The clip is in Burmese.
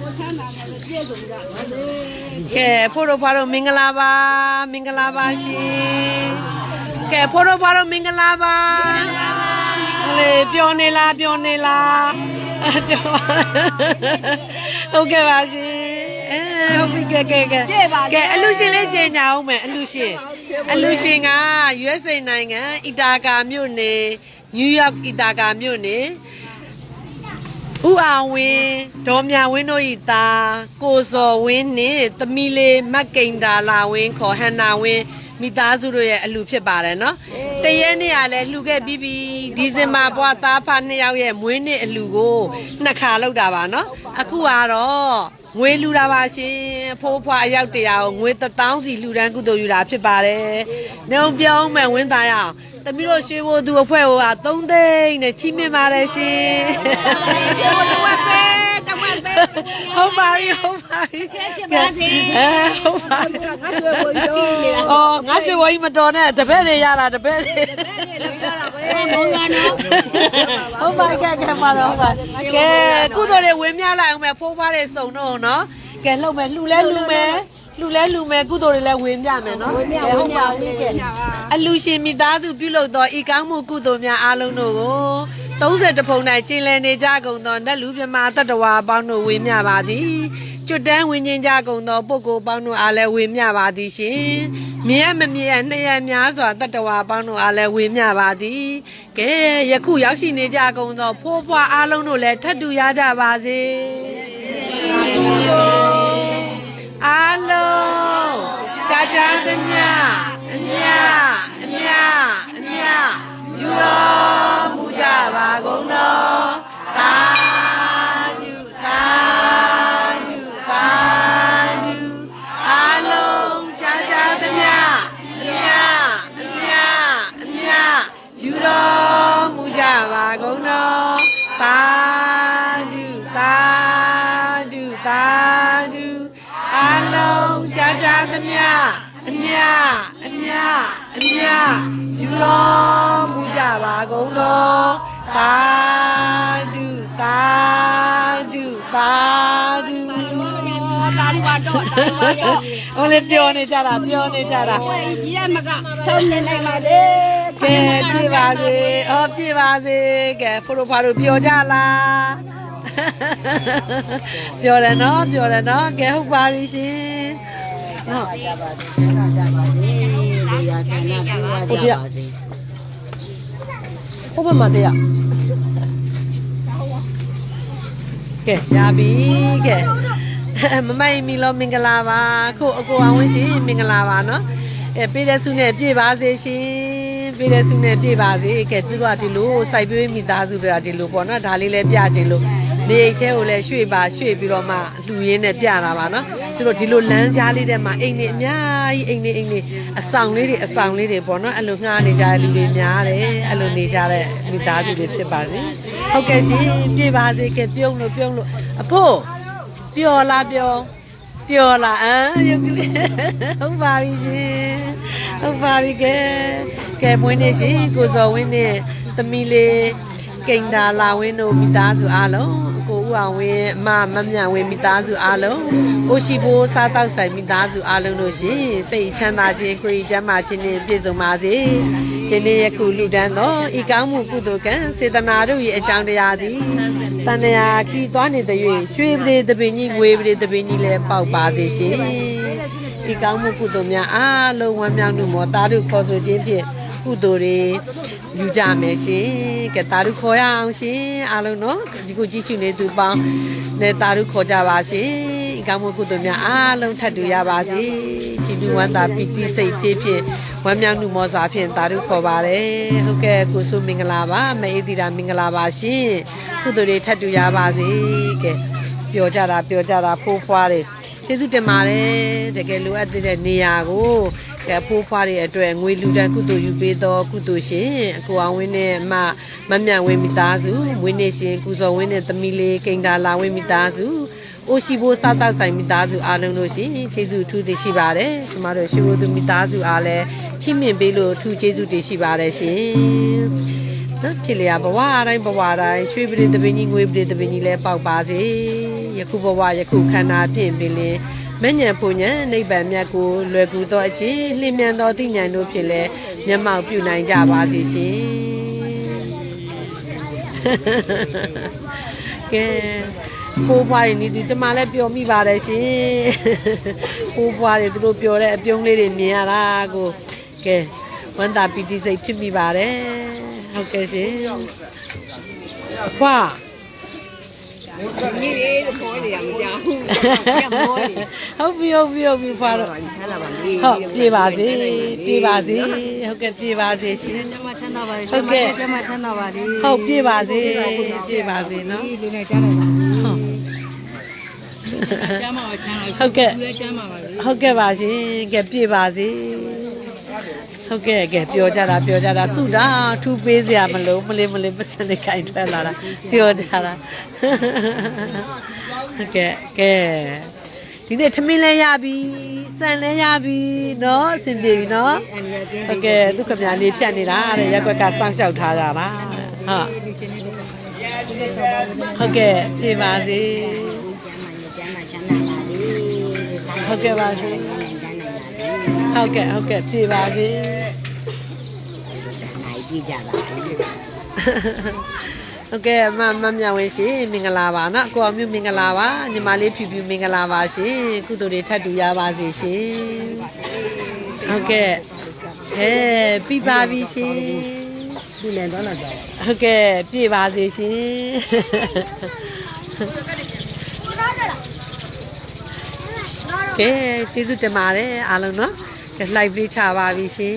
ကိုချမ်းသာတယ်ပြည့်စုံကြပါစေကဲဖိုးတို့ဖွားတို့မင်္ဂလာပါမင်္ဂလာပါရှင်ကဲဖိုးတို့ဖွားတို့မင်္ဂလာပါလေပျော်နေလားပျော်နေလားအဲ့ပျော်ဟုတ်ကဲ့ပါရှင်အဲဟုတ်ပြီကဲကဲကဲကဲအလူရှင်လေးကြင်ညာအောင်မယ်အလူရှင်အလူရှင်က USA နိုင်ငံအီတာကာမြို့နယ်နယူးယောက်အီတာကာမြို့နယ် ဥအောင်ဝင်းဒေါ်မြဝင်းတို့ဤသားကိုစော်ဝင်းနှင့်သမီးလေးမတ်ကိန်ဒါလာဝင်းခေါ်ဟန်နာဝင်း မိသားစုတို့ရဲ့အလူဖြစ်ပါတယ်နော်တရက်နေ့ကလည်းလှူခဲ့ပြီးပြီဒီဇင်ဘာဘွားသားဖနှစ်ယောက်ရဲ့မွေးနေ့အလူကိုနှစ်ခါလောက်တာပါနော်အခုကတော့ငွေလူတာပါရှင်ဖိုးဖွားအယောက်တရာကိုငွေ1000စီလူတန်းကုသိုလ်ယူတာဖြစ်ပါတယ်နေုံပြောင်းမယ်ဝင်းသားရအောင်သမီးတို့ရွှေဘိုသူအဖွဲ့ဟိုက3သိန်းနဲ့ချီးမြှင့်ပါတယ်ရှင်တဝက်ပဲတဝက်ပဲဟုတ်ပါပြီဟုတ် ပါပြီဖြစ်ပါစေအဲဟုတ်ပါပြီငါတို့ကိုရောအော်ငါရွှေဝကြီးမတော်နဲ့တပည့်တွေရတာတပည့်တွေဘုံကနော်ဟုတ်ပါကဲကဲပါတော့ဟုတ်ပါကဲကုသိုလ်တွေဝင်းမြလိုက်အောင်မယ်ဖိုးဖွားတွေစုံတော့နော်ကဲလှုပ်မယ်လှူလဲလှူမယ်လှူလဲလှူမယ်ကုသိုလ်တွေလည်းဝင်းမြမယ်နော်ဟုတ်ပါပြီကဲအလူရှင်မိသားစုပြုလုပ်သောဤကောင်းမှုကုသိုလ်များအားလုံးတို့ကို 30တဖုံ၌ကျင်လည်နေကြကုန်သောနတ်လူမြမာတတ္တဝါအပေါင်းတို့ဝင်းမြပါသည်ကျွတ်တန်းဝင်းချင်းကြကုန်သောပုဂ္ဂိုလ်ပေါင်းတို့အားလည်းဝင်းမြပါသည်ရှင်မြဲမမြဲနှစ်ရများစွာတတ္တဝါပေါင်းတို့အားလည်းဝင်းမြပါသည်ကဲယခုရောက်ရှိနေကြကုန်သောဖိုးဖွားအားလုံးတို့လည်းထပ်တူရကြပါစေအားလုံးကြာကြာသမျှအမြအမြအမြယူတော် အမြအမြအမြယူတော်မူကြပါကုန်တော်သာဓုသာဓုသာဓုတာရီပါတော့တာရီပါရောဟိုလေပြောနေကြတာပြောနေကြတာကြီးရမကထုံးနေနိုင်ပါစေကဲပြပါစေအော်ပြပါစေကဲဖိုးတို့ဖားတို့ပြောကြလားပြောတယ်နော်ပြောတယ်နော်ကဲဟုတ်ပါပြီရှင် နော်ကြပါစေဆန္ဒကြပါစေလေယာဆန္ဒပြရကြပါစေဟုတ်ပါမတရားကဲရပြီကဲမမိုင်မီလောမင်္ဂလာပါခုအကိုအောင်ဝင်ရှင်မင်္ဂလာပါနော်အဲပေးတဲ့ဆုနဲ့ပြည့်ပါစေရှင်ပေးတဲ့ဆုနဲ့ပြည့်ပါစေကဲသူတို့ကဒီလိုစိုက်ပျိုးမိသားစုတွေကဒီလိုပေါ့နော်ဒါလေးလည်းပြခြင်းလို့ နေအိတ်ထဲကိုလည်းရွှေ့ပါရွှေ့ပြီးတော့မှလှူရင်းနဲ့ပြတာပါနော်သူတို့ဒီလိုလမ်းကြားလေးထဲမှာအိမ်နေအများကြီးအိမ်နေအိမ်နေအဆောင်လေးတွေအဆောင်လေးတွေပေါ့နော်အဲ့လိုငှားနေကြတဲ့လူတွေများတယ်အဲ့လိုနေကြတဲ့မိသားစုတွေဖြစ်ပါစေဟုတ်ကဲ့ရှင်ပြည့်ပါစေကဲပြုံးလို့ပြုံးလို့အဖို့ပျော်လားပျော်ပျော်လားအမ်ရုပ်ကလေးဟုတ်ပါပြီရှင်ဟုတ်ပါပြီကဲကဲမွေးနေ့ရှင်ကိုစော်ဝင်းနဲ့သမီးလေးကိန်ဒါလာဝင်းတို့မိသားစုအားလုံးအကို ဦးအောင်ဝင်းအမမမြဝင်းမိသားစုအားလုံးကိုရှိဘိုးစားတောက်ဆိုင်မိသားစုအားလုံးတို့ရှင်စိတ်ချမ်းသာခြင်းကိုယ်ရည်ချမ်းသာခြင်းနဲ့ပြည့်စုံပါစေဒီနေ့ယခုလူတန်းသောဤကောင်းမှုကုသိုလ်ကံစေတနာတို့၏အကြောင်းတရားသည်တဏှာခီသွားနေတဲ့၍ရွှေပရိသပင်ကြီးငွေပရိသပင်ကြီးလည်းပေါက်ပါစေရှင်ဤကောင်းမှုကုသိုလ်များအားလုံးဝမ်းမြောက်မှုမောတာတို့ခေါ်ဆိုခြင်းဖြင့် ကုသိုလ်တွေယူကြမယ်ရှင်ကဲတာတို့ခေါ်ရအောင်ရှင်အားလုံးနော်ဒီကိုကြည့်ရှုနေသူပေါင်းနဲ့တာတို့ခေါ်ကြပါရှင်ဤကောင်းမှုကုသိုလ်များအားလုံးထပ်တူရပါစေကြည်လူဝမ်းသာပီတိစိတ်ဖြည့်ဖြင့်ဝမ်းမြောက်မှုမောစွာဖြင့်တာတို့ခေါ်ပါတယ်ဟုတ်ကဲ့ကိုစုမင်္ဂလာပါမအေးတီတာမင်္ဂလာပါရှင်ကုသိုလ်တွေထပ်တူရပါစေကဲပျော်ကြတာပျော်ကြတာဖိုးဖွားတယ်ကျေးဇူးတင်ပါတယ်တကယ်လိုအပ်တဲ့နေရာကို ကဲဖိုးဖွားတွေအတွက်ငွေလူတန်းကုသိုလ်ယူပေးတော့ကုသိုလ်ရှင်အကိုအောင်ဝင်းနဲ့မမမြဝင်းမိသားစုဝင်းနေရှင်ကုစောဝင်းနဲ့သမီးလေးကိန်တာလာဝင်းမိသားစုအိုရှိဘိုးစားတောက်ဆိုင်မိသားစုအားလုံးတို့ရှင်ကျေးဇူးအထူးတင်ရှိပါတယ်ကျမတို့ရှိဘိုးသူမိသားစုအားလည်းချီးမြှင့်ပေးလို့အထူးကျေးဇူးတင်ရှိပါတယ်ရှင်နော်ဖြစ်လျာဘဝအတိုင်းဘဝတိုင်းရွှေပြည်တပင်းကြီးငွေပြည်တပင်းကြီးလည်းပေါက်ပါစေယခုဘဝယခုခန္ဓာဖြင့်ပင်လင် မညံပူညံနိဗ္ဗာန်မြတ်ကိုလွယ်ကူသောအခြင်းလင်းမြန်သောသိဉာဏ်တို့ဖြင့်လည်းမျက်မှောက်ပြုနိုင်ကြပါစေရှင်ကဲပိုးပွားရည်နီဒီကျမလည်းပျော်မိပါတယ်ရှင်ပိုးပွားတွေသူတို့ပျော်တဲ့အပြုံးလေးတွေမြင်ရတာကိုကဲဝန္တာပီတိစိတ်ဖြစ်မိပါတယ်ဟုတ်ကဲ့ရှင်ခွာ ညီလေးခေါ်နေရမကြောက်ဘူးကျမောနေဟုတ်ပြီဟုတ်ပြီဟုတ်ပြီဖွာတော့ဆန်းလာပါလေဟုတ်ပြေပါစေပြေပါစေဟုတ်ကဲ့ပြေပါစေရှင်ကျမချမ်းသာပါလေဟုတ်ကဲ့ကျမချမ်းသာပါလေဟုတ်ပြေပါစေပြေပါစေနော်ဒီလေးနဲ့ကြားလိုက်ပါဟုတ်ကျမ်းပါချမ်းသာဟုတ်ကဲ့သူလည်းကျမ်းပါပါလေဟုတ်ကဲ့ပါရှင်ကဲပြေပါစေ ဟုတ်ကဲ့ကဲပြောကြတာပြောကြတာစုတာထူပေးစရာမလိုမလေးမလေးပတ်စံနေခိုင်ထွက်လာတာကြောကြတာဟုတ်ကဲ့ကဲဒီနေ့ထမင်းလဲရပြီစံလဲရပြီเนาะအဆင်ပြေပြီเนาะ အန်ရကင်း ဟုတ်ကဲ့သူခမညာလေးဖြတ်နေတာတဲ့ရက်ွက်ကစောင့်ရှောက်ထားကြတာဟုတ် ဒီချင်းလေးဒီလေးတော့ပါဘူး ဟုတ်ကဲ့ပြေပါစေ ကျမ်းမာချမ်းသာပါလေ ဟုတ်ကဲ့ပါစေ ကျမ်းနိုင်ပါလေဟုတ်ကဲ့ဟုတ်ကဲ့ပြေပါစေ နိုင် ကြည့်ကြပါဦးဟုတ်ကဲ့မမမြဝင်းရှင်မင်္ဂလာပါနော်ကိုအောင်မြမင်္ဂလာပါညီမလေးဖြူဖြူမင်္ဂလာပါရှင်ကုသိုလ်တွေထပ်တူရပါစေရှင်ဟုတ်ကဲ့ဟဲပြပါပြီရှင်ဒီလည်းတော့တော့ကြောက်ဟုတ်ကဲ့ပြေပါစေရှင်ကဲကျေးဇူးတင်ပါတယ်အားလုံးနော်ကဲ live လေးချပါပြီရှင်